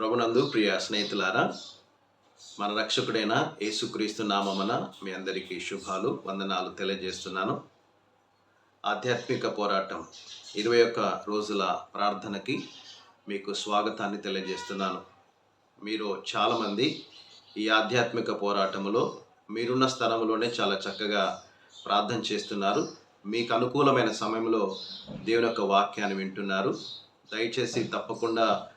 ప్రభునందు ప్రియ స్నేహితులారా మన రక్షకుడైన యేసుక్రీస్తు నామమున మీ అందరికీ శుభాలు వందనాలు తెలియజేస్తున్నాను. ఆధ్యాత్మిక పోరాటం ఇరవై ఒక్క రోజుల ప్రార్థనకి మీకు స్వాగతాన్ని తెలియజేస్తున్నాను. మీరు చాలామంది ఈ ఆధ్యాత్మిక పోరాటంలో మీరున్న స్థలంలోనే చాలా చక్కగా ప్రార్థన చేస్తున్నారు. మీకు అనుకూలమైన సమయంలో దేవుని యొక్క వాక్యాన్ని వింటున్నారు. దయచేసి తప్పకుండా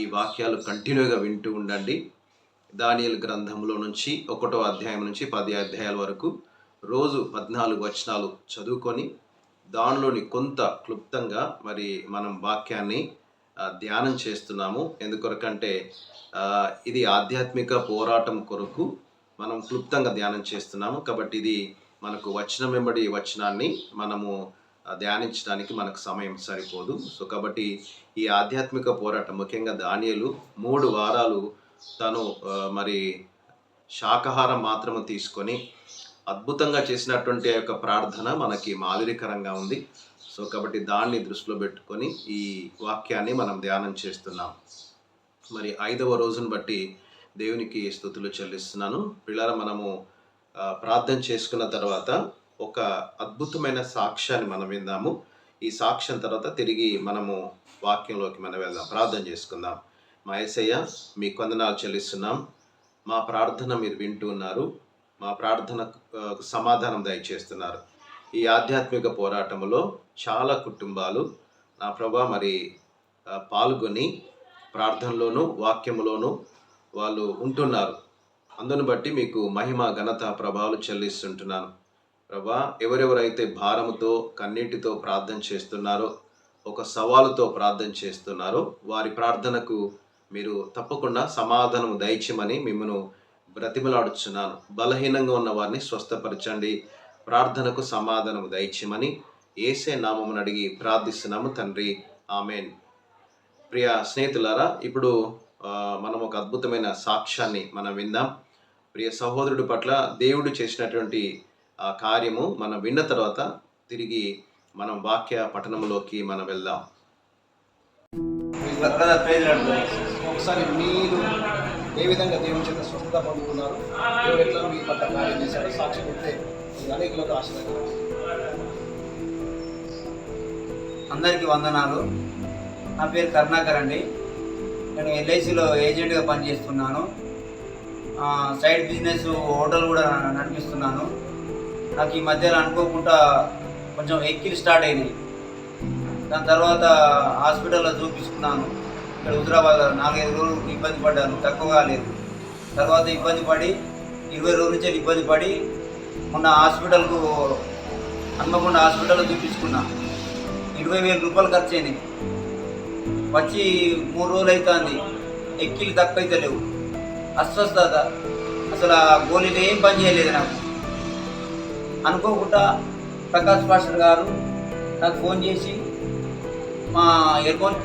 ఈ వాక్యాలు కంటిన్యూగా వింటూ ఉండండి. దానియల్ గ్రంథంలో నుంచి ఒకటో అధ్యాయం నుంచి పది అధ్యాయాల వరకు రోజు పద్నాలుగు వచనాలు చదువుకొని దానిలోని కొంత క్లుప్తంగా మరి మనం వాక్యాన్ని ధ్యానం చేస్తున్నాము. ఎందుకొరకంటే ఇది ఆధ్యాత్మిక పోరాటం కొరకు మనం క్లుప్తంగా ధ్యానం చేస్తున్నాము. కాబట్టి ఇది మనకు వచనం వెంబడి వచనాన్ని మనము ధ్యానించడానికి మనకు సమయం సరిపోదు. సో కాబట్టి ఈ ఆధ్యాత్మిక పోరాటం ముఖ్యంగా దానియలు మూడు వారాలు తను మరి శాకాహారం మాత్రము తీసుకొని అద్భుతంగా చేసినటువంటి యొక్క ప్రార్థన మనకి మాదిరికరంగా ఉంది. సో కాబట్టి దాన్ని దృష్టిలో పెట్టుకొని ఈ వాక్యాన్ని మనం ధ్యానం చేస్తున్నాం. మరి ఐదవ రోజును బట్టి దేవునికి స్థుతులు చెల్లిస్తున్నాను. పిల్లల మనము ప్రార్థన చేసుకున్న తర్వాత ఒక అద్భుతమైన సాక్ష్యాన్ని మనం విందాము. ఈ సాక్ష్యం తర్వాత తిరిగి మనము వాక్యంలోకి మనం వెళ్దాం. ప్రార్థన చేసుకుందాం. మా యేసయ్య మీ కొందనాలు చెల్లిస్తున్నాం. మా ప్రార్థన మీరు వింటూ ఉన్నారు. మా ప్రార్థనకు సమాధానం దయచేస్తున్నారు. ఈ ఆధ్యాత్మిక పోరాటంలో చాలా కుటుంబాలు నా ప్రభా మరి పాల్గొని ప్రార్థనలోను వాక్యములోను వాళ్ళు ఉంటున్నారు. అందును బట్టి మీకు మహిమ ఘనత ప్రభావాలు చెల్లిస్తుంటున్నాను. ప్రభా ఎవరెవరైతే భారముతో కన్నీటితో ప్రార్థన చేస్తున్నారో ఒక సవాలుతో ప్రార్థన చేస్తున్నారో వారి ప్రార్థనకు మీరు తప్పకుండా సమాధానం దయచమని మిమ్మను బ్రతిమలాడుచున్నాను. బలహీనంగా ఉన్న వారిని స్వస్థపరచండి. ప్రార్థనకు సమాధానం దయచమని ఏసే నామమును అడిగి ప్రార్థిస్తున్నాము తండ్రి. ఆమెన్. ప్రియ స్నేహితులారా ఇప్పుడు మనం ఒక అద్భుతమైన సాక్ష్యాన్ని మనం విందాం. ప్రియ సహోదరుడి పట్ల దేవుడు చేసినటువంటి ఆ కార్యము మనం విన్న తర్వాత తిరిగి మనం వాక్య పఠనంలోకి మనం వెళ్దాం. ఒకసారి మీరు ఏ విధంగా దేవుని చేత స్వస్థత పొందుకున్నారు? దేవుడు ఎట్లా మీ పట్ల కార్యం చేశాడు? సాక్షి ఇది అనేకులకు ఆశీర్వాదం అందరికీ వందనాలు. నా పేరు కరుణాకర్ అండి. నేను ఎల్ఐసిలో ఏజెంట్గా పనిచేస్తున్నాను. ఆ, సైడ్ బిజినెస్ హోటల్ కూడా నడిపిస్తున్నాను. నాకు ఈ మధ్యలో అనుకోకుండా కొంచెం ఎక్కిలు స్టార్ట్ అయినాయి దాని తర్వాత హాస్పిటల్లో చూపించుకున్నాను. ఇక్కడ హుజరాబాద్ నాలుగైదు రోజులు ఇబ్బంది పడ్డాను. తక్కువ కాలేదు తర్వాత ఇబ్బంది పడి ఇరవై రోజుల నుంచి ఇబ్బంది పడి మొన్న హాస్పిటల్కు హన్మకొండ హాస్పిటల్లో చూపించుకున్నా. ఇరవై వేల రూపాయలు ఖర్చు అయినాయి. వచ్చి మూడు రోజులు అవుతుంది ఎక్కిలు తక్కువ అయితే లేవు. అస్వస్థత. అసలు ఆ గోళీలు ఏం పని చేయలేదు నాకు. అనుకోకుండా ప్రకాష్ పాస్టర్ గారు నాకు ఫోన్ చేసి మా ఎర్మోన్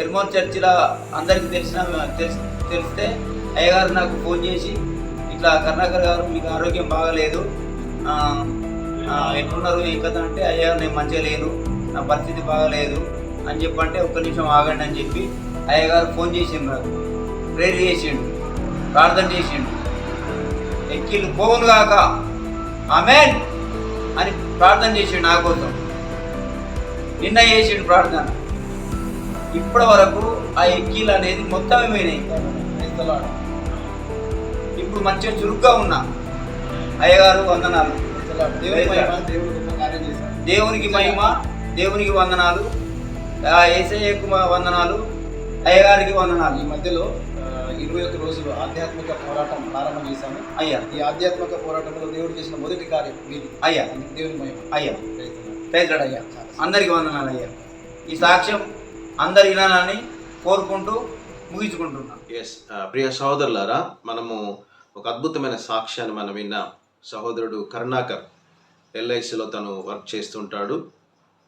ఎర్మోన్ చర్చిలో అందరికీ తెలిసిన తెలిసి తెలిస్తే అయ్యగారు నాకు ఫోన్ చేసి ఇట్లా కరుణాకర్ గారు మీకు ఆరోగ్యం బాగలేదు ఎట్లున్నారు ఏం కథ అంటే అయ్యా నేను మంచిగా లేను నా పరిస్థితి బాగలేదు అని చెప్పంటే ఒక్క నిమిషం ఆగండి అని చెప్పి అయ్యగారు ఫోన్ చేసిండు నాకు. ప్రేర్ చేసిండు ప్రార్థన చేసిండు. ఎక్కిలు పోవును కాక ఆమెన్ అని ప్రార్థన చేసిండు నా కోసం. నిన్న చేసిండు ప్రార్థన. ఇప్పటి వరకు ఆ ఎక్కీలు అనేది మొత్తం ఏమైనాయి. ఇప్పుడు మంచిగా చురుగ్గా ఉన్నా. అయ్యగారు వందనాలు. దేవునికి మహిమ దేవునికి వందనాలు. ఏసయ్యకు వందనాలు. అయ్యగారికి వందనాలు. ఈ మధ్యలో ఇరవై ఒక్క రోజులు ఆధ్యాత్మిక పోరాటం ప్రారంభం చేశాము. అయ్యా. ఈ ఆధ్యాత్మిక పోరాటంలో దేవుడు చేసిన మొదటి కార్యం మీది. అయ్యా. దేవుని మహిమ. అయ్యా. ప్రైజ్లాడ్ అయ్యా. అందరికి వందనాలు అయ్యా. ఈ సాక్ష్యం అందరి వినాలని కోరుకుంటూ ముగించుకుంటున్నాను ఎస్ ప్రియ సహోదరులారా మనము ఒక అద్భుతమైన సాక్ష్యాన్ని మనం విన్నాం సహోదరుడు కరుణాకర్ ఎల్ఐసిలో తను వర్క్ చేస్తుంటాడు.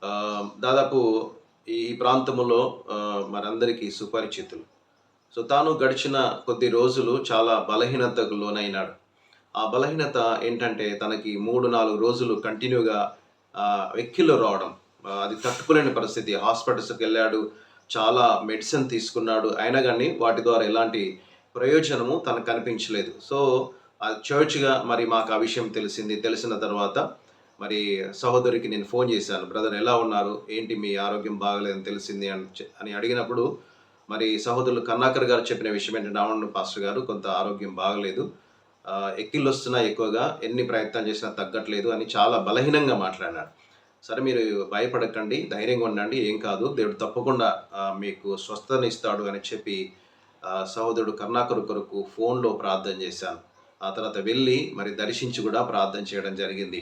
ఆ, దాదాపు ఈ ప్రాంతంలో మనందరికీ సుపరిచితులు. సో తాను గడిచిన కొద్ది రోజులు చాలా బలహీనతకు లోనైనాడు. ఆ బలహీనత ఏంటంటే తనకి మూడు నాలుగు రోజులు కంటిన్యూగా వెక్కిల్లో రావడం. అది తట్టుకోలేని పరిస్థితి. హాస్పిటల్స్కి వెళ్ళాడు చాలా మెడిసిన్ తీసుకున్నాడు. అయినా కానీ వాటి ద్వారా ఎలాంటి ప్రయోజనము తనకు కనిపించలేదు. సో ఆ చర్చ్గా మరి మాకు ఆ విషయం తెలిసింది. తెలిసిన తర్వాత మరి సహోదరికి నేను ఫోన్ చేశాను. బ్రదర్ ఎలా ఉన్నారు? ఏంటి మీ ఆరోగ్యం బాగలేదని తెలిసింది అని అని అడిగినప్పుడు మరి సహోదరులు కన్నాకర్ గారు చెప్పిన విషయం ఏంటంటే అవును పాస్టర్ గారు కొంత ఆరోగ్యం బాగలేదు. ఎక్కిళ్ళు వస్తున్నా ఎక్కువగా ఎన్ని ప్రయత్నాలు చేసినా తగ్గట్లేదు అని చాలా బలహీనంగా మాట్లాడినాడు. సరే మీరు భయపడకండి ధైర్యంగా ఉండండి ఏం కాదు. దేవుడు తప్పకుండా మీకు స్వస్థతనిస్తాడు అని చెప్పి సహోదరుడు కర్ణాకరు కొరకు ఫోన్లో ప్రార్థన చేశాను. ఆ తర్వాత వెళ్ళి మరి దర్శించి కూడా ప్రార్థన చేయడం జరిగింది.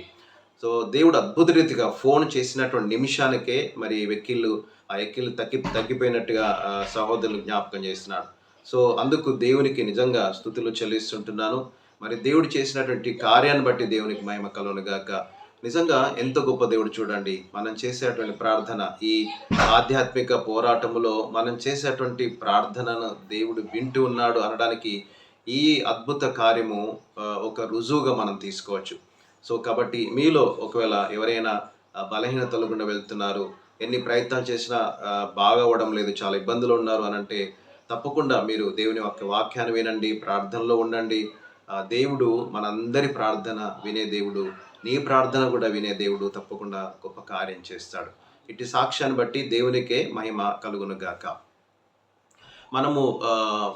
సో దేవుడు అద్భుత రీతిగా ఫోన్ చేసినటువంటి నిమిషానికే మరి వెక్కిళ్ళు ఆ ఎక్కిళ్ళు తగ్గి తగ్గిపోయినట్టుగా సహోదరులు జ్ఞాపకం చేస్తున్నాడు సో అందుకు దేవునికి నిజంగా స్థుతులు చెల్లిస్తుంటున్నాను. మరి దేవుడు చేసినటువంటి కార్యాన్ని బట్టి దేవునికి మహిమ కలుగును గాక. నిజంగా ఎంత గొప్ప దేవుడు చూడండి. మనం చేసేటువంటి ప్రార్థన ఈ ఆధ్యాత్మిక పోరాటములో మనం చేసేటువంటి ప్రార్థనను దేవుడు వింటూ ఉన్నాడు అనడానికి ఈ అద్భుత కార్యము ఒక రుజువుగా మనం తీసుకోవచ్చు. సో కాబట్టి మీలో ఒకవేళ ఎవరైనా బలహీనతలు గుండా వెళ్తున్నారు ఎన్ని ప్రయత్నాలు చేసినా ఆ, బాగవడం లేదు చాలా ఇబ్బందులు ఉన్నారు అని అంటే తప్పకుండా మీరు దేవుని యొక్క వాక్యాన్ని వినండి ప్రార్థనలో ఉండండి. దేవుడు మనందరి ప్రార్థన వినే దేవుడు నీ ప్రార్థన కూడా వినే దేవుడు తప్పకుండా గొప్ప కార్యం చేస్తాడు. ఇటు సాక్ష్యాన్ని బట్టి దేవునికే మహిమ కలుగును గాక మనము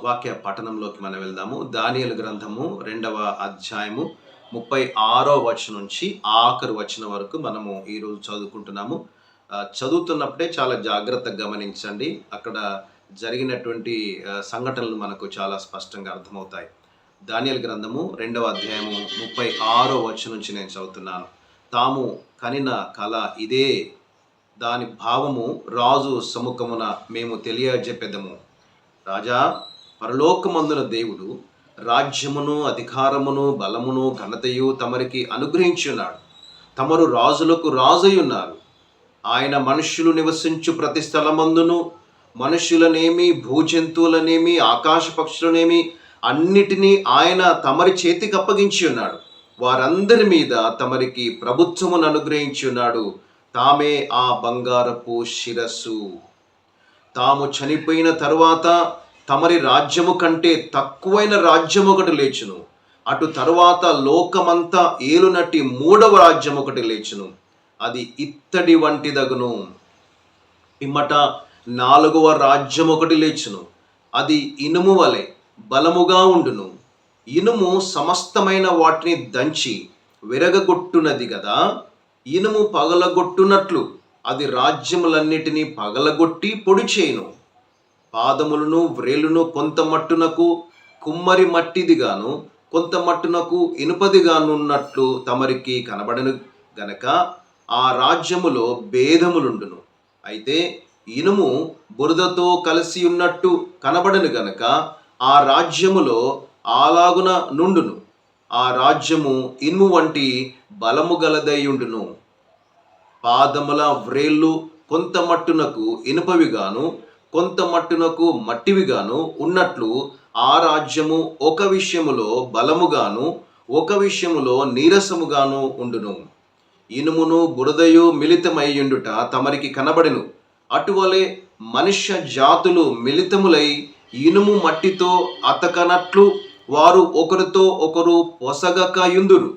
వాక్య పఠనంలోకి మనం వెళ్దాము. దానియలు గ్రంథము రెండవ అధ్యాయము ముప్పై ఆరో వచనం నుంచి ఆఖరు వచనం వరకు మనము ఈరోజు చదువుకుంటున్నాము. చదువుతున్నప్పుడే చాలా జాగ్రత్తగా గమనించండి. అక్కడ జరిగినటువంటి సంఘటనలు మనకు చాలా స్పష్టంగా అర్థమవుతాయి. దానియల్ గ్రంథము రెండవ అధ్యాయము ముప్పై ఆరో వచ్చి నుంచి నేను చదువుతున్నాను. తాము కనిన కళ ఇదే దాని భావము రాజు సముఖమున మేము తెలియజెప్పెదము. రాజా పరలోకమందున దేవుడు రాజ్యమును అధికారమును బలమును ఘనతయు తమరికి అనుగ్రహించున్నాడు తమరు రాజులకు రాజయ్యున్నారు ఆయన మనుష్యులు నివసించు ప్రతి స్థలమందును మనుష్యులనేమి భూజంతువులనేమి ఆకాశ పక్షులనేమి అన్నిటినీ ఆయన తమరి చేతికి అప్పగించి ఉన్నాడు. వారందరి మీద తమరికి ప్రభుత్వమును అనుగ్రహించి ఉన్నాడు. తామే ఆ బంగారపు శిరస్సు. తాము చనిపోయిన తరువాత తమరి రాజ్యము కంటే తక్కువైన రాజ్యం ఒకటి లేచును. అటు తరువాత లోకమంతా ఏలునట్టి మూడవ రాజ్యం ఒకటి లేచును. అది ఇత్తడి వంటిదగును. పిమ్మట నాలుగవ రాజ్యం ఒకటి లేచును. అది ఇనుము వలె బలముగా ఉండును. ఇనుము సమస్తమైన వాటిని దంచి విరగగొట్టునది కదా ఇనుము పగలగొట్టునట్లు అది రాజ్యములన్నిటినీ పగలగొట్టి పొడి చేయును. పాదములను వ్రేలును కొంత మట్టునకు కుమ్మరి మట్టిదిగాను కొంత మట్టునకు ఇనుపదిగానున్నట్లు తమరికి కనబడను గనక ఆ రాజ్యములో భేదములుండును. అయితే ఇనుము బురదతో కలిసి ఉన్నట్టు కనబడను గనక ఆ రాజ్యములో ఆలాగున నుండును. ఆ రాజ్యము ఇనుము వంటి బలము గలదయ్యుండును పాదముల వ్రేళ్ళు కొంత మట్టునకు ఇనుపవిగాను కొంత మట్టునకు మట్టివిగాను ఉన్నట్లు ఆ రాజ్యము ఒక విషయములో బలముగాను ఒక విషయములో నీరసముగాను ఉండును. ఇనుమును బురదయు మిళితమయ్యుండుట తమరికి కనబడెను. అటువలే మనుష్య జాతులు మిళితములై ఇనుము మట్టితో అతకనట్లు వారు ఒకరితో ఒకరు పొసగకయుందురు.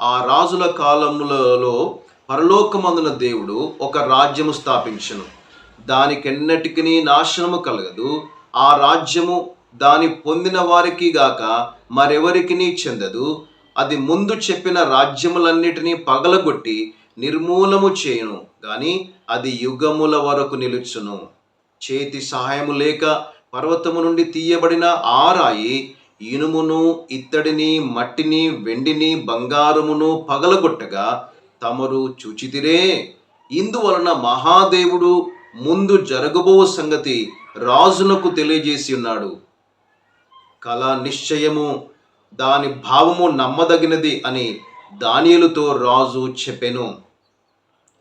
ఆ రాజుల కాలములలో పరలోకమందున దేవుడు ఒక రాజ్యము స్థాపించను. దానికెన్నటికి నాశనము కలగదు. ఆ రాజ్యము దాని పొందిన వారికి గాక మరెవరికి చెందదు. అది ముందు చెప్పిన రాజ్యములన్నిటినీ పగలగొట్టి నిర్మూలము చేయను. గాని అది యుగముల వరకు నిలుచును. చేతి సహాయము లేక పర్వతము నుండి తీయబడిన ఆ రాయి ఇనుమును ఇత్తడిని మట్టిని వెండిని బంగారమును పగలగొట్టగా తమరు చూచితిరే. ఇందువలన మహాదేవుడు ముందు జరగబో సంగతి రాజునకు తెలియజేసి ఉన్నాడు. కళ నిశ్చయము దాని భావము నమ్మదగినది అని దానియలుతో రాజు చెప్పెను.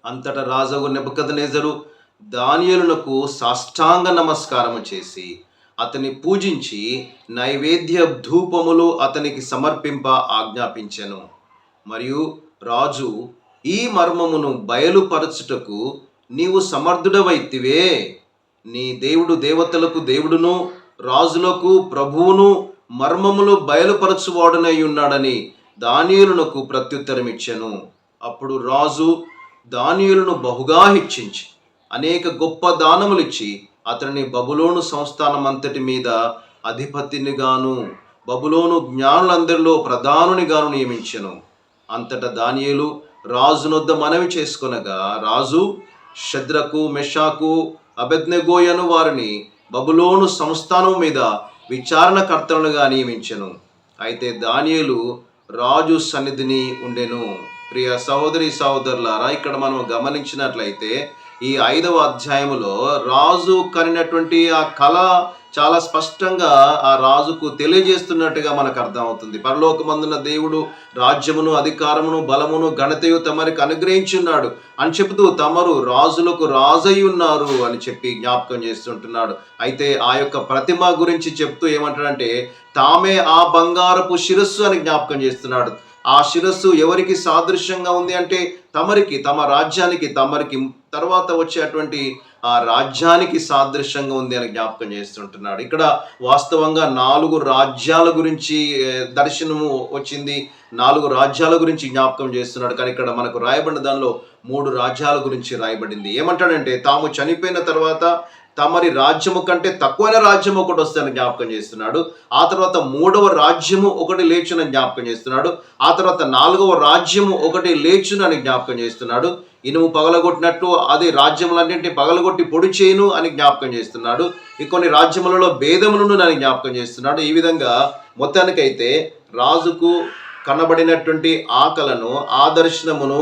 అంతటా రాజు నెబదనేజరు దానియలునకు సాష్టాంగ నమస్కారము చేసి అతని పూజించి నైవేద్య ధూపములు అతనికి సమర్పింప ఆజ్ఞాపించెను. మరియు రాజు ఈ మర్మమును బయలుపరచుటకు నీవు సమర్థుడవైతివే. నీ దేవుడు దేవతలకు దేవుడును రాజులకు ప్రభువును మర్మములు బయలుపరచువాడునై ఉన్నాడని దానియులకు ప్రత్యుత్తరం అప్పుడు రాజు దానియులను బహుగా హెచ్చించి అనేక గొప్ప దానములిచ్చి అతనిని బబులోను సంస్థానమంతటి మీద అధిపతినిగాను బబులోను జ్ఞానులందరిలో ప్రధానునిగాను నియమించెను. అంతటా దానియేలు రాజునొద్ద మనవి చేసుకొనగా రాజు షద్రకు మెషాకు అబెద్నెగోయను వారిని బబులోను సంస్థానం మీద విచారణకర్తలుగా నియమించెను. అయితే దానియులు రాజు సన్నిధిని ఉండెను. ప్రియ సహోదరి సహోదరులారా ఇక్కడ మనం గమనించినట్లయితే ఈ ఐదవ అధ్యాయములో రాజు కనినటువంటి ఆ కళ చాలా స్పష్టంగా ఆ రాజుకు తెలియజేస్తున్నట్టుగా మనకు అర్థమవుతుంది. పరలోకమందున దేవుడు రాజ్యమును అధికారమును బలమును ఘనతయు తమరికి అనుగ్రహించున్నాడు అని చెబుతూ తమరు రాజులకు రాజయి ఉన్నారు అని చెప్పి జ్ఞాపకం చేస్తుంటున్నాడు. అయితే ఆ యొక్క ప్రతిమ గురించి చెప్తూ ఏమంటాడంటే తామే ఆ బంగారపు శిరస్సు అని జ్ఞాపకం చేస్తున్నాడు. ఆ శిరస్సు ఎవరికి సాదృశ్యంగా ఉంది అంటే తమరికి తమ రాజ్యానికి తమరికి తర్వాత వచ్చేటువంటి ఆ రాజ్యానికి సాదృశ్యంగా ఉంది అని జ్ఞాపకం చేస్తుంటున్నాడు. ఇక్కడ వాస్తవంగా నాలుగు రాజ్యాల గురించి దర్శనము వచ్చింది. నాలుగు రాజ్యాల గురించి జ్ఞాపకం చేస్తున్నాడు. కానీ ఇక్కడ మనకు రాయబడిన దానిలో మూడు రాజ్యాల గురించి రాయబడింది. ఏమంటాడంటే తాము చనిపోయిన తర్వాత తమరి రాజ్యము కంటే తక్కువైన రాజ్యం ఒకటి వస్తుందని జ్ఞాపకం చేస్తున్నాడు. ఆ తర్వాత మూడవ రాజ్యము ఒకటి లేచునని జ్ఞాపకం చేస్తున్నాడు. ఆ తర్వాత నాలుగవ రాజ్యము ఒకటి లేచునని జ్ఞాపకం చేస్తున్నాడు. ఇనుము పగలగొట్టినట్టు అది రాజ్యములన్నింటినీ పగలగొట్టి పొడి చేయను అని జ్ఞాపకం చేస్తున్నాడు. ఈ కొన్ని రాజ్యములలో భేదములను నన్ను జ్ఞాపకం చేస్తున్నాడు. ఈ విధంగా మొత్తానికైతే రాజుకు కనబడినటువంటి ఆకలను ఆదర్శనమును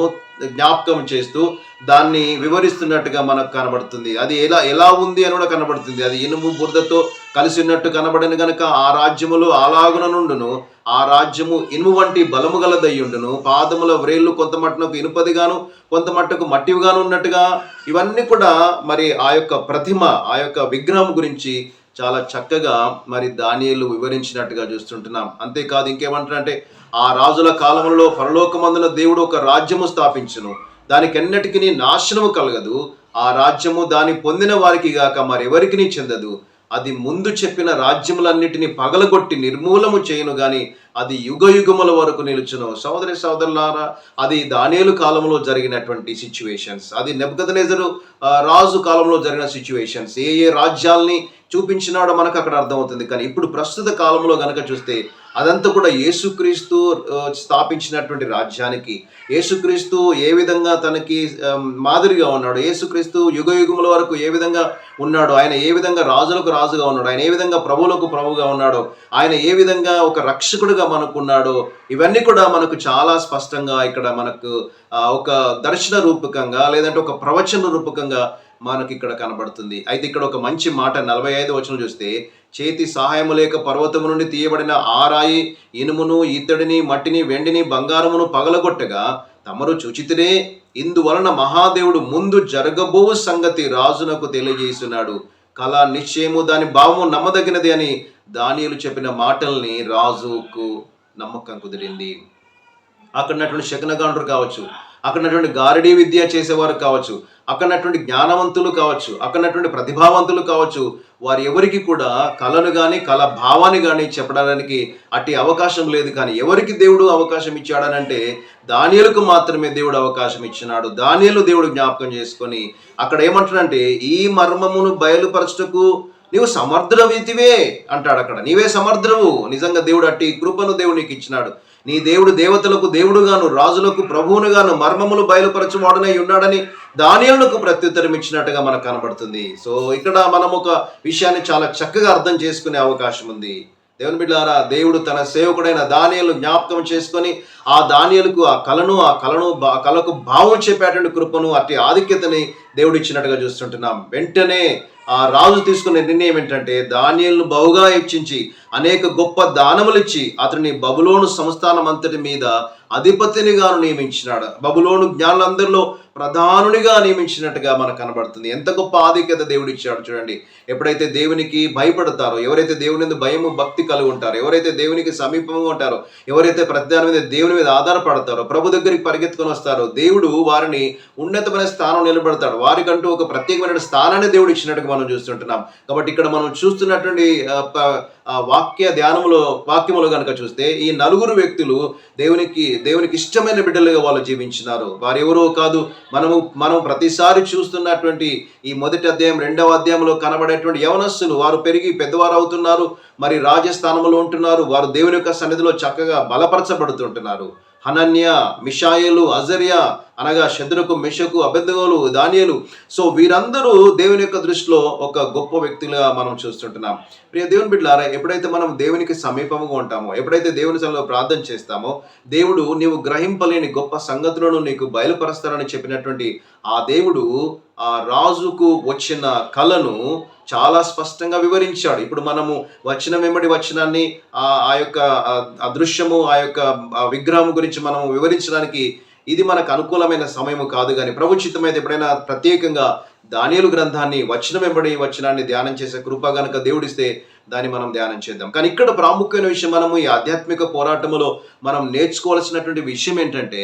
జ్ఞాపకం చేస్తూ దాన్ని వివరిస్తున్నట్టుగా మనకు కనబడుతుంది. అది ఎలా ఎలా ఉంది అని కూడా కనబడుతుంది. అది ఇనుము బురదతో కలిసి ఉన్నట్టు కనబడిన గనుక ఆ రాజ్యములు అలాగున నుండును ఆ రాజ్యము ఇనుము వంటి బలము గలదయ్యుండును పాదముల వ్రేళ్ళు కొంత మట్టునకు ఇనుపదిగాను కొంత మట్టుకు మట్టివిగాను ఉన్నట్టుగా ఇవన్నీ కూడా మరి ఆ యొక్క ప్రతిమ ఆ యొక్క విగ్రహం గురించి చాలా చక్కగా మరి దానియలు వివరించినట్టుగా చూస్తుంటున్నాం. అంతేకాదు ఇంకేమంటారంటే ఆ రాజుల కాలంలో పరలోకమందున దేవుడు ఒక రాజ్యము స్థాపించును. దానికి ఎన్నటికి నాశనము కలగదు. ఆ రాజ్యము దాని పొందిన వారికి గాక మరెవరికి చెందదు. అది ముందు చెప్పిన రాజ్యములన్నిటిని పగలగొట్టి నిర్మూలము చేయను గాని అది యుగ యుగముల వరకు నిలుచును. సోదరి సోదరులారా అది దానేలు కాలంలో జరిగినటువంటి సిచ్యువేషన్స్ అది నెబ్గదనేజరు రాజు కాలంలో జరిగిన సిచ్యువేషన్స్ ఏ ఏ రాజ్యాల్ని చూపించినాడో మనకు అక్కడ అర్థమవుతుంది. కానీ ఇప్పుడు ప్రస్తుత కాలంలో గనక చూస్తే అదంతా కూడా యేసుక్రీస్తు స్థాపించినటువంటి రాజ్యానికి. యేసుక్రీస్తు ఏ విధంగా తనకి మాదిరిగా ఉన్నాడు? యేసుక్రీస్తు యుగ యుగముల వరకు ఏ విధంగా ఉన్నాడు? ఆయన ఏ విధంగా రాజులకు రాజుగా ఉన్నాడు? ఆయన ఏ విధంగా ప్రభువులకు ప్రభువుగా ఉన్నాడో? ఆయన ఏ విధంగా ఒక రక్షకుడిగా మనకున్నాడో? ఇవన్నీ కూడా మనకు చాలా స్పష్టంగా ఇక్కడ మనకు ఒక దర్శన రూపకంగా లేదంటే ఒక ప్రవచన రూపకంగా మనకి ఇక్కడ కనబడుతుంది. అయితే ఇక్కడ ఒక మంచి మాట నలభై ఐదు వచనం చూస్తే చేతి సహాయము లేక పర్వతము నుండి తీయబడిన ఆరాయి ఇనుమును ఇత్తడిని మట్టిని వెండిని బంగారమును పగలగొట్టగా తమరు చుచితిరే ఇందువలన మహాదేవుడు ముందు జరగబో సంగతి రాజునకు తెలియజేస్తున్నాడు కళ నిశ్చయము దాని భావము నమ్మదగినది అని దానియులు చెప్పిన మాటల్ని రాజుకు నమ్మకం కుదిరింది. అక్కడ ఉన్నటువంటి శకనగాండ్రు కావచ్చు అక్కడ ఉన్నటువంటి గారడీ విద్య చేసేవారు కావచ్చు అక్కడ జ్ఞానవంతులు కావచ్చు అక్కడ ప్రతిభావంతులు కావచ్చు వారు ఎవరికి కూడా కళను కానీ కళ భావాన్ని కానీ చెప్పడానికి అట్టి అవకాశం లేదు. కానీ ఎవరికి దేవుడు అవకాశం ఇచ్చాడనంటే దానియలకు మాత్రమే దేవుడు అవకాశం ఇచ్చినాడు. దానియలు దేవుడు జ్ఞాపకం చేసుకొని అక్కడ ఏమంటాడంటే ఈ మర్మమును బయలుపరచుటకు నీవు సమర్థుడవితివే అంటాడు అక్కడ. నీవే సమర్థుడవు. నిజంగా దేవుడు అట్టి కృపను దేవుడు నీకు ఇచ్చినాడు. నీ దేవుడు దేవతలకు దేవుడుగాను రాజులకు ప్రభువునుగాను మర్మములు బయలుపరచువాడునై ఉన్నాడని దానియులకు ప్రత్యుత్తరం ఇచ్చినట్టుగా మనకు కనబడుతుంది. సో ఇక్కడ మనం ఒక విషయాన్ని చాలా చక్కగా అర్థం చేసుకునే అవకాశం ఉంది. దేవుని బిడ్డారా దేవుడు తన సేవకుడైన దానియలు జ్ఞాపకం చేసుకొని ఆ దానియలకు ఆ కళను ఆ కళను ఆ కళకు భావం చెప్పేటువంటి కృపను అట్టి ఆధిక్యతని దేవుడు ఇచ్చినట్టుగా చూస్తుంటున్నాం. వెంటనే ఆ రాజు తీసుకునే నిర్ణయం ఏంటంటే ధాన్యాలను బహుగా హెచ్చించి అనేక గొప్ప దానములు ఇచ్చి అతని బబులోను సంస్థానం అంతటి మీద అధిపతినిగాను నియమించినాడు. బబులోను జ్ఞానులందరిలో ప్రధానునిగా నియమించినట్టుగా మనకు కనబడుతుంది. ఎంత గొప్ప ఆధిక్యత దేవుడు ఇచ్చాడు చూడండి. ఎప్పుడైతే దేవునికి భయపడతారో ఎవరైతే దేవుని మీద భయము భక్తి కలిగి ఉంటారో ఎవరైతే దేవునికి సమీపంగా ఉంటారో ఎవరైతే ప్రతిదాని మీద దేవుని మీద ఆధారపడతారో ప్రభు దగ్గరికి పరిగెత్తుకొని వస్తారో దేవుడు వారిని ఉన్నతమైన స్థానం నిలబెడతాడు. వారికంటూ ఒక ప్రత్యేకమైన స్థానాన్ని దేవుడు ఇచ్చినట్టుగా మనం చూస్తుంటున్నాం. కాబట్టి ఇక్కడ మనం చూస్తున్నటువంటి వాక్య ధ్యానములో వాక్యములో కనుక చూస్తే ఈ నలుగురు వ్యక్తులు దేవునికి దేవునికి ఇష్టమైన బిడ్డలుగా వాళ్ళు జీవించినారు. వారు ఎవరో కాదు మనము మనం ప్రతిసారి చూస్తున్నటువంటి ఈ మొదటి అధ్యాయం రెండవ అధ్యాయంలో కనబడేటువంటి యవనస్సులు వారు పెరిగి పెద్దవారు అవుతున్నారు మరి రాజస్థానంలో ఉంటున్నారు వారు దేవుని యొక్క సన్నిధిలో చక్కగా బలపరచబడుతుంటున్నారు. హనన్య మిషాయలు అజర్య అనగా శద్రకు మెషకు అబెద్దగోలు దానియలు. సో వీరందరూ దేవుని యొక్క దృష్టిలో ఒక గొప్ప వ్యక్తులుగా మనం చూస్తుంటున్నాం. ప్రియ దేవుని బిడ్డలారా ఎప్పుడైతే మనం దేవునికి సమీపముగా ఉంటామో ఎప్పుడైతే దేవుని సన్నిధిలో ప్రార్థన చేస్తామో దేవుడు నీవు గ్రహింపలేని గొప్ప సంగతులను నీకు బయలుపరుస్తారని చెప్పినటువంటి ఆ దేవుడు ఆ రాజుకు వచ్చిన కళను చాలా స్పష్టంగా వివరించాడు. ఇప్పుడు మనము వచ్చిన వెంబడి వచనాన్ని ఆ యొక్క అదృశ్యము ఆ యొక్క విగ్రహము విగ్రహం గురించి మనము వివరించడానికి ఇది మనకు అనుకూలమైన సమయము కాదు కానీ ప్రభుచితమైతే ఎప్పుడైనా ప్రత్యేకంగా దానియలు గ్రంథాన్ని వచ్చిన వెంబడి వచనాన్ని ధ్యానం చేసే కృప గనుక దేవుడిస్తే దాన్ని మనం ధ్యానం చేద్దాం. కానీ ఇక్కడ ప్రాముఖ్యమైన విషయం మనము ఈ ఆధ్యాత్మిక పోరాటములో మనం నేర్చుకోవాల్సినటువంటి విషయం ఏంటంటే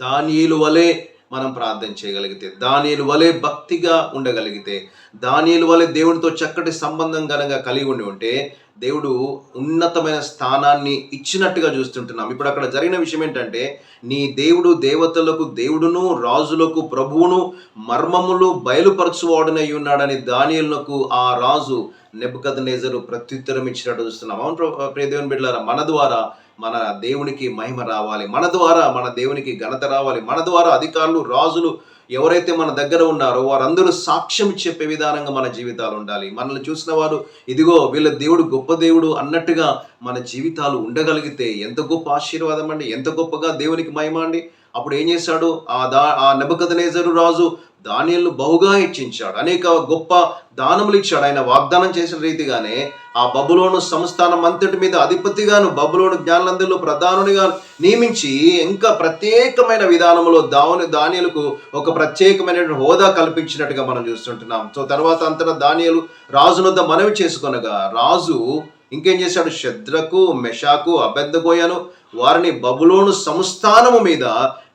దానియులు వలె మనం ప్రార్థన చేయగలిగితే. దానియలు వలె భక్తిగా ఉండగలిగితే దానియలు వలె దేవునితో చక్కటి సంబంధం కనుక కలిగి ఉండి ఉంటే దేవుడు ఉన్నతమైన స్థానాన్ని ఇచ్చినట్టుగా చూస్తుంటున్నాం. ఇప్పుడు అక్కడ జరిగిన విషయం ఏంటంటే నీ దేవుడు దేవతలకు దేవుడును రాజులకు ప్రభువును మర్మములు బయలుపరచువాడునై ఉన్నాడని దానియులకు ఆ రాజు నెబద్ నేజరు ప్రత్యుత్తరం ఇచ్చినట్టు చూస్తున్నాం. అవును ప్ర- ప్రియ దేవుని బిడ్డలారా మన ద్వారా మన దేవునికి మహిమ రావాలి మన ద్వారా మన దేవునికి ఘనత రావాలి మన ద్వారా అధికారులు రాజులు ఎవరైతే మన దగ్గర ఉన్నారో వారందరూ సాక్ష్యం చెప్పే విధానంగా మన జీవితాలు ఉండాలి. మనల్ని చూసిన వారు ఇదిగో వీళ్ళ దేవుడు గొప్ప దేవుడు అన్నట్టుగా మన జీవితాలు ఉండగలిగితే ఎంత గొప్ప ఆశీర్వాదం అండి ఎంత గొప్పగా దేవునికి మహిమ అండి. అప్పుడు ఏం చేశాడు? ఆ దా ఆ నెబదనేజరు రాజు దానియలు బహుగా హెచ్చించాడు. అనేక గొప్ప దానములు ఇచ్చాడు. ఆయన వాగ్దానం చేసిన రీతిగానే ఆ బబులోను సంస్థానం అంతటి మీద అధిపతిగాను బబులోను జ్ఞానులందరిలో ప్రధానునిగా నియమించి ఇంకా ప్రత్యేకమైన విధానంలో దాని దానియలకు ఒక ప్రత్యేకమైన హోదా కల్పించినట్టుగా మనం చూస్తుంటున్నాం. సో తర్వాత అంతటా దానియలు రాజునొద్ద మనవి చేసుకొనగా రాజు ఇంకేం చేశాడు? శద్రకు మెషాకు అబెద్దగోయను వారిని బబులోను సంస్థానము మీద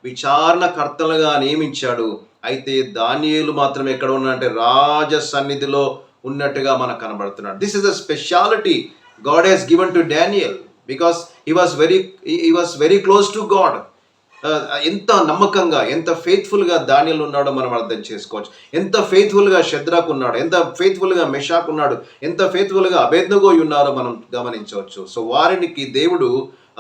విచారణకర్తలుగా నియమించాడు. అయితే దానియేలు మాత్రం ఎక్కడ ఉన్నాడంటే రాజ సన్నిధిలో ఉన్నట్టుగా మనకు కనబడుతున్నాడు. This is a speciality God has given to Daniel because he was very he was very close to God ఎంత నమ్మకంగా ఎంత ఫెయిత్ఫుల్గా దానియలు ఉన్నాడో మనం అర్థం చేసుకోవచ్చు. ఎంత ఫెయిత్ఫుల్గా షద్రాక్ ఉన్నాడు ఎంత ఫెయిత్ఫుల్గా మెషాక్ ఉన్నాడు ఎంత ఫెయిత్ఫుల్గా అభేదగోయి ఉన్నారో మనం గమనించవచ్చు. సో వారికి దేవుడు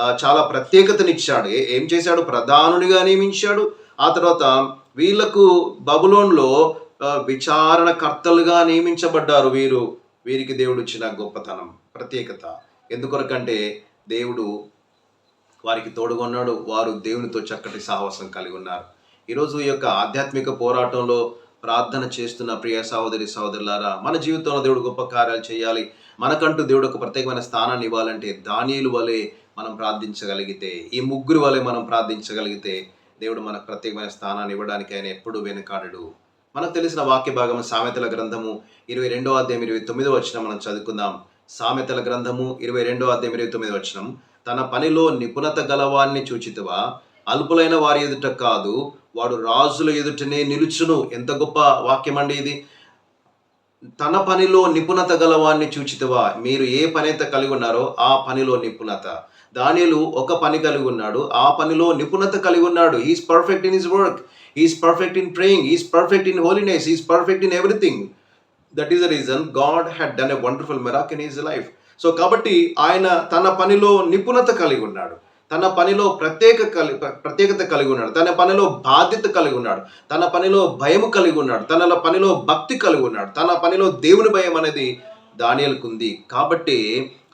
uh, చాలా ప్రత్యేకతనిచ్చాడు. ఏం చేశాడు? ప్రధానునిగా నియమించాడు. ఆ తర్వాత వీళ్ళకు బబులోన్లో విచారణకర్తలుగా నియమించబడ్డారు వీరు. వీరికి దేవుడు ఇచ్చిన గొప్పతనం ప్రత్యేకత. ఎందుకొరకంటే దేవుడు వారికి తోడుగొన్నాడు వారు దేవునితో చక్కటి సాహసం కలిగి ఉన్నారు. ఈరోజు ఈ యొక్క ఆధ్యాత్మిక పోరాటంలో ప్రార్థన చేస్తున్న ప్రియ సహోదరి సహోదరులారా మన జీవితంలో దేవుడు గొప్ప కార్యాలు చేయాలి. మనకంటూ దేవుడు ఒక ప్రత్యేకమైన స్థానాన్ని ఇవ్వాలంటే దానియులు వలె మనం ప్రార్థించగలిగితే ఈ ముగ్గురు వలె మనం ప్రార్థించగలిగితే దేవుడు మనకు ప్రత్యేకమైన స్థానాన్ని ఇవ్వడానికి ఆయన ఎప్పుడు వెనుకాడడు. మనకు తెలిసిన వాక్య భాగం సామెతల గ్రంథము ఇరవై రెండో అధ్యాయం ఇరవై తొమ్మిదో వచ్చిన మనం చదువుకుందాం. సామెతల గ్రంథము ఇరవై రెండో అధ్యాయం ఇరవై తొమ్మిది వచ్చినం తన పనిలో నిపుణత గలవాన్ని చూచితవా? అల్పులైన వారి ఎదుట కాదు వాడు రాజుల ఎదుటనే నిలుచును. ఎంత గొప్ప వాక్యం అండి ఇది. తన పనిలో నిపుణత గలవాన్ని చూచితవా? మీరు ఏ పని అయితే కలిగి ఉన్నారో ఆ పనిలో నిపుణత. దానిలు ఒక పని కలిగి ఉన్నాడు. ఆ పనిలో నిపుణత కలిగి ఉన్నాడు. Is perfect in his work is perfect in praying is perfect in holiness is perfect in everything that is the reason God had done a wonderful miracle in his life so కాబట్టి ఆయన తన పనిలో నిపుణత కలిగి ఉన్నాడు. తన పనిలో ప్రత్యేక కలి ప్రత్యేకత కలిగి ఉన్నాడు. తన పనిలో బాధ్యత కలిగి ఉన్నాడు. తన పనిలో భయం కలిగి ఉన్నాడు. తన పనిలో భక్తి కలిగి ఉన్నాడు. తన పనిలో దేవుని భయం అనేది దానియలకు ఉంది కాబట్టి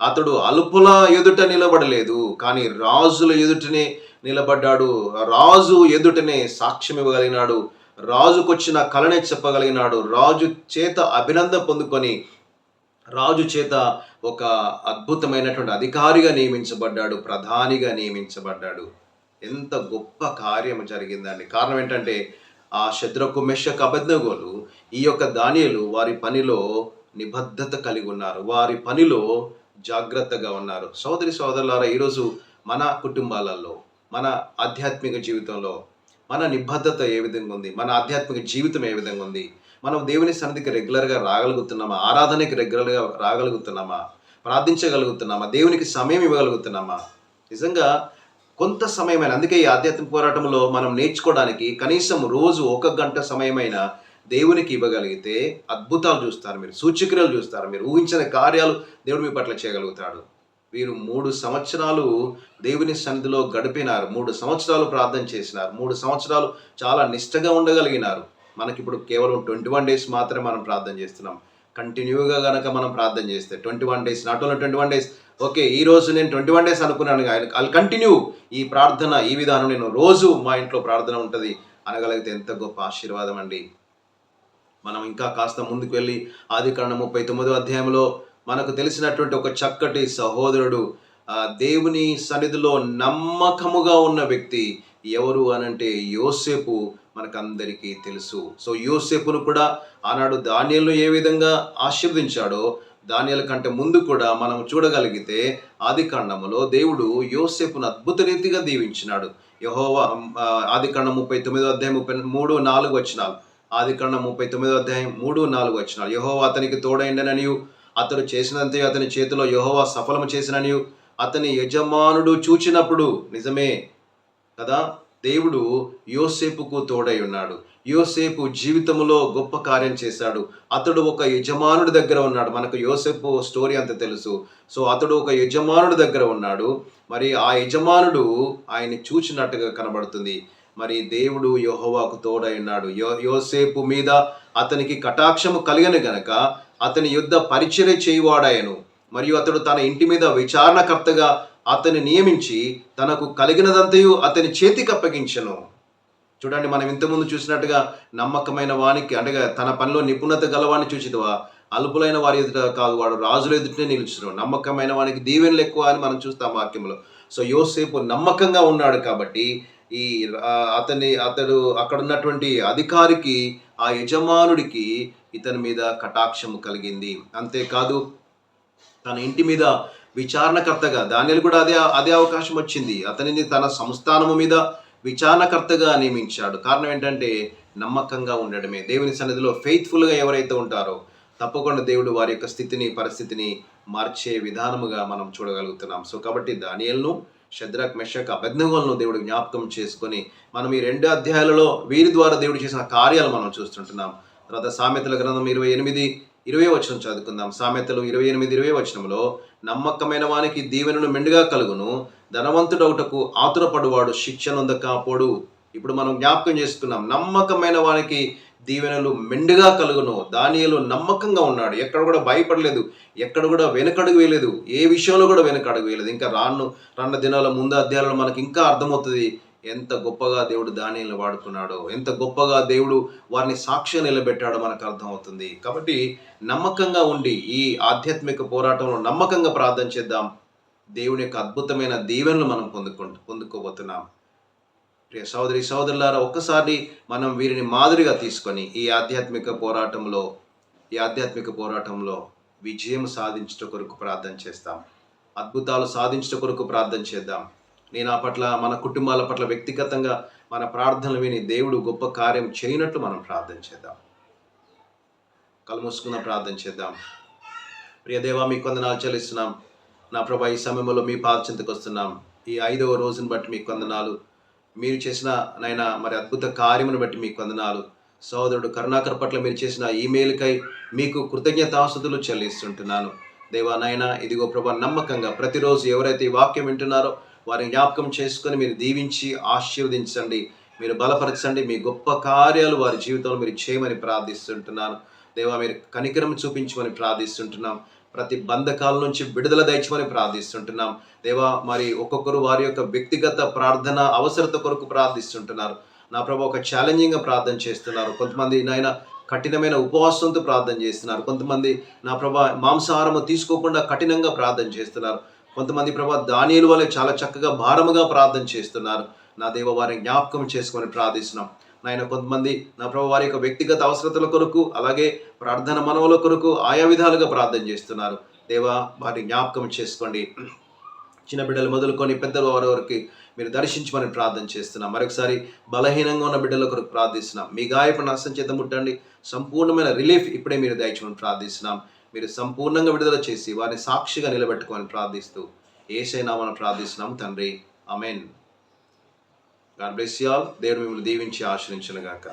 అతడు అల్పుల ఎదుట నిలబడలేదు కానీ రాజుల ఎదుటనే నిలబడ్డాడు. రాజు ఎదుటనే సాక్ష్యం ఇవ్వగలిగినాడు రాజుకొచ్చిన కళనే చెప్పగలిగినాడు. రాజు చేత అభినందన పొందుకొని రాజు చేత ఒక అద్భుతమైనటువంటి అధికారిగా నియమించబడ్డాడు ప్రధానిగా నియమించబడ్డాడు. ఎంత గొప్ప కార్యం జరిగిందండి. కారణం ఏంటంటే ఆ శత్రుకు మెషక్ అబద్ధగోలు ఈ యొక్క దానియలు వారి పనిలో నిబద్ధత కలిగి ఉన్నారు. వారి పనిలో జాగ్రత్తగా ఉన్నారు. సోదరి సోదరులారా ఈరోజు మన కుటుంబాలలో మన ఆధ్యాత్మిక జీవితంలో మన నిబద్ధత ఏ విధంగా ఉంది? మన ఆధ్యాత్మిక జీవితం ఏ విధంగా ఉంది? మనం దేవుని సన్నిధికి రెగ్యులర్గా రాగలుగుతున్నామా? ఆరాధనకి రెగ్యులర్గా రాగలుగుతున్నామా? ప్రార్థించగలుగుతున్నామా? దేవునికి సమయం ఇవ్వగలుగుతున్నామా? నిజంగా కొంత సమయమైన అందుకే ఈ ఆధ్యాత్మిక పోరాటంలో మనం నేర్చుకోవడానికి కనీసం రోజు ఒక గంట సమయమైన దేవునికి ఇవ్వగలిగితే అద్భుతాలు చూస్తారు మీరు సూచక్రియలు చూస్తారు మీరు ఊహించిన కార్యాలు దేవుడు మీ పట్ల చేయగలుగుతాడు. వీరు మూడు సంవత్సరాలు దేవుని సన్నిధిలో గడిపినారు మూడు సంవత్సరాలు ప్రార్థన చేసినారు మూడు సంవత్సరాలు చాలా నిష్టగా ఉండగలిగినారు. మనకి ఇప్పుడు కేవలం ట్వంటీ వన్ డేస్ మాత్రమే మనం ప్రార్థన చేస్తున్నాం. కంటిన్యూగా కనుక మనం ప్రార్థన చేస్తే twenty one days not only twenty one days okay ఈ రోజు నేను ట్వంటీ వన్ డేస్ అనుకున్నాను ఐ కంటిన్యూ ఈ ప్రార్థన ఈ విధానం నేను రోజు మా ఇంట్లో ప్రార్థన ఉంటుంది అనగలిగితే ఎంత గొప్ప ఆశీర్వాదం అండి. మనం ఇంకా కాస్త ముందుకు వెళ్ళి ఆదికాండ ముప్పై తొమ్మిదో అధ్యాయంలో మనకు తెలిసినటువంటి ఒక చక్కటి సహోదరుడు దేవుని సన్నిధిలో నమ్మకముగా ఉన్న వ్యక్తి ఎవరు అనంటే యోసేపు మనకందరికీ తెలుసు. సో యోసేపును కూడా ఆనాడు ధాన్యాలను ఏ విధంగా ఆశీర్వదించాడో ధాన్యాల కంటే ముందు కూడా మనం చూడగలిగితే ఆది కాండములో దేవుడు యోసేపును అద్భుత రీతిగా దీవించినాడు. యహోవా ఆది కాండం ముప్పై తొమ్మిదో అధ్యాయం ముప్పై మూడు నాలుగు వచ్చినాలు ఆది కన్న ముప్పై తొమ్మిదో అధ్యాయం మూడు నాలుగు వచ్చిన యహోవా అతనికి తోడైండననియు అతడు చేసినంత అతని చేతిలో యహోవా సఫలము చేసిననియు అతని యజమానుడు చూచినప్పుడు నిజమే కదా? దేవుడు యోసేపుకు తోడై ఉన్నాడు యోసేపు జీవితంలో గొప్ప కార్యం చేశాడు. అతడు ఒక యజమానుడి దగ్గర ఉన్నాడు. మనకు యోసేపు స్టోరీ అంత తెలుసు. సో అతడు ఒక యజమానుడి దగ్గర ఉన్నాడు. మరి ఆ యజమానుడు ఆయన్ని చూచినట్టుగా కనబడుతుంది. మరి దేవుడు యెహోవాకు తోడై ఉన్నాడు. యో యోసేపు మీద అతనికి కటాక్షము కలిగను గనక అతని యుద్ధ పరిచర్య చేయువాడాయను మరియు అతడు తన ఇంటి మీద విచారణకర్తగా అతన్ని నియమించి తనకు కలిగినదంతయు అతని చేతికి అప్పగించను. చూడండి మనం ఇంతకుముందు చూసినట్టుగా నమ్మకమైన వానికి అంటే తన పనిలో నిపుణత గలవాన్ని చూచిదివా అల్పులైన వారి ఎదుట కాదు వాడు రాజుల ఎదుటనే నిలుచును నమ్మకమైన వానికి దీవెనలు ఎక్కువ అని మనం చూస్తాం వాక్యంలో. సో యోసేపు నమ్మకంగా ఉన్నాడు కాబట్టి ఈ అతని అతడు అక్కడ ఉన్నటువంటి అధికారికి ఆ యజమానుడికి ఇతని మీద కటాక్షము కలిగింది. అంతేకాదు తన ఇంటి మీద విచారణకర్తగా దానిలో కూడా అదే అదే అవకాశం వచ్చింది. అతనిని తన సంస్థానము మీద విచారణకర్తగా నియమించాడు. కారణం ఏంటంటే నమ్మకంగా ఉండడమే. దేవుని సన్నిధిలో ఫెయిత్ఫుల్గా ఎవరైతే ఉంటారో తప్పకుండా దేవుడు వారి యొక్క స్థితిని పరిస్థితిని మార్చే విధానముగా మనం చూడగలుగుతున్నాం. సో కాబట్టి దానియల్ను షద్రక్ మెషక్ అభజ్ఞలను దేవుడు జ్ఞాపకం చేసుకొని మనం ఈ రెండు అధ్యాయాలలో వీరి ద్వారా దేవుడు చేసిన కార్యాలు మనం చూస్తుంటున్నాం. తర్వాత సామెతల గ్రంథం ఇరవై ఎనిమిది ఇరవై వచనం చదువుకుందాం. సామెతలు ఇరవై ఎనిమిది ఇరవై వచనంలో నమ్మకమైన వానికి దీవెనను మెండుగా కలుగును ధనవంతుడవుటకు ఆతురపడువాడు శిక్ష నొందకపోడు ఇప్పుడు మనం జ్ఞాపకం చేసుకున్నాం. నమ్మకమైన వానికి దీవెనలు మెండుగా కలుగును. దానియలు నమ్మకంగా ఉన్నాడు. ఎక్కడ కూడా భయపడలేదు. ఎక్కడ కూడా వెనకడుగు వేయలేదు ఏ విషయంలో కూడా వెనకడుగు వేయలేదు ఇంకా రాను రాన్న దినాల ముందు అధ్యాయంలో మనకి ఇంకా అర్థమవుతుంది ఎంత గొప్పగా దేవుడు దానియలను వాడుకున్నాడో. ఎంత గొప్పగా దేవుడు వారిని సాక్ష్యం నిలబెట్టాడో మనకు అర్థమవుతుంది. కాబట్టి నమ్మకంగా ఉండి ఈ ఆధ్యాత్మిక పోరాటంలో నమ్మకంగా ప్రార్థన చేద్దాం. దేవుని యొక్క అద్భుతమైన దీవెనలు మనం పొందుకు పొందుకోబోతున్నాం. ప్రియ సోదరి సోదరులారా ఒక్కసారి మనం వీరిని మాదిరిగా తీసుకొని ఈ ఆధ్యాత్మిక పోరాటంలో ఈ ఆధ్యాత్మిక పోరాటంలో విజయం సాధించుట కొరకు ప్రార్థన చేస్తాం. అద్భుతాలు సాధించుట కొరకు ప్రార్థన చేద్దాం. నేను ఆ పట్ల మన కుటుంబాల పట్ల వ్యక్తిగతంగా మన ప్రార్థనలు విని దేవుడు గొప్ప కార్యం చేయనట్లు మనం ప్రార్థన చేద్దాం. కలుమూసుకున్న ప్రార్థన చేద్దాం. ప్రియదేవా మీ కొందనాలు చెల్లిస్తున్నాం. నా ప్రభా ఈ సమయంలో మీ పాద చింతకు వస్తున్నాం. ఈ ఐదవ రోజును బట్టి మీ కొందనాలు మీరు చేసిన నాయన మరి అద్భుత కార్యమును బట్టి మీకు వందనాలు. సోదరుడు కరుణాకర్ పట్ల మీరు చేసిన ఈమెయిల్కై మీకు కృతజ్ఞతాస్తుతులు చెల్లిస్తుంటున్నాను. దేవా నాయన ఇదిగో ప్రభా నమ్మకంగా ప్రతిరోజు ఎవరైతే ఈ వాక్యం వింటున్నారో వారిని జ్ఞాపకం చేసుకొని మీరు దీవించి ఆశీర్వదించండి. మీరు బలపరచండి. మీ గొప్ప కార్యాలు వారి జీవితంలో మీరు చేయమని ప్రార్థిస్తుంటున్నాను. దేవా మీరు కనికరం చూపించమని ప్రార్థిస్తుంటున్నాం. ప్రతి బంధకాల నుంచి విడుదల దయచమని ప్రార్థిస్తుంటున్నాం. దేవా మరి ఒక్కొక్కరు వారి యొక్క వ్యక్తిగత ప్రార్థన అవసరత కొరకు ప్రార్థిస్తుంటున్నారు. నా ప్రభు ఒక ఛాలెంజింగ్గా ప్రార్థన చేస్తున్నారు. కొంతమంది నాయన కఠినమైన ఉపవాసంతో ప్రార్థన చేస్తున్నారు. కొంతమంది నా ప్రభా మాంసాహారము తీసుకోకుండా కఠినంగా ప్రార్థన చేస్తున్నారు. కొంతమంది ప్రభా దానియుల వల్ల చాలా చక్కగా భారముగా ప్రార్థన చేస్తున్నారు. నా దేవ వారిని జ్ఞాపకం చేసుకొని ప్రార్థిస్తున్నాం. నాయన కొంతమంది నా ప్రభు వారి యొక్క వ్యక్తిగత అవసరతల కొరకు అలాగే ప్రార్థన మనవుల కొరకు ఆయా విధాలుగా ప్రార్థన చేస్తున్నారు. దేవా వారిని జ్ఞాపకం చేసుకోండి. చిన్న బిడ్డలు మొదలుకొని పెద్దల వారి వరకు మీరు దర్శించమని ప్రార్థన చేస్తున్నాం. మరొకసారి బలహీనంగా ఉన్న బిడ్డల కొరకు ప్రార్థిస్తున్నాం. మీ గాయపు నష్టం చేత ముట్టండి. సంపూర్ణమైన రిలీఫ్ ఇప్పుడే మీరు దయచమని ప్రార్థిస్తున్నాం. మీరు సంపూర్ణంగా విడుదల చేసి వారిని సాక్షిగా నిలబెట్టుకోమని ప్రార్థిస్తూ ఏసైనా మనం ప్రార్థిస్తున్నాం తండ్రి. Amen God bless you all. దేవుడు మిమ్మల్ని దీవించి ఆశ్రయించను గాక.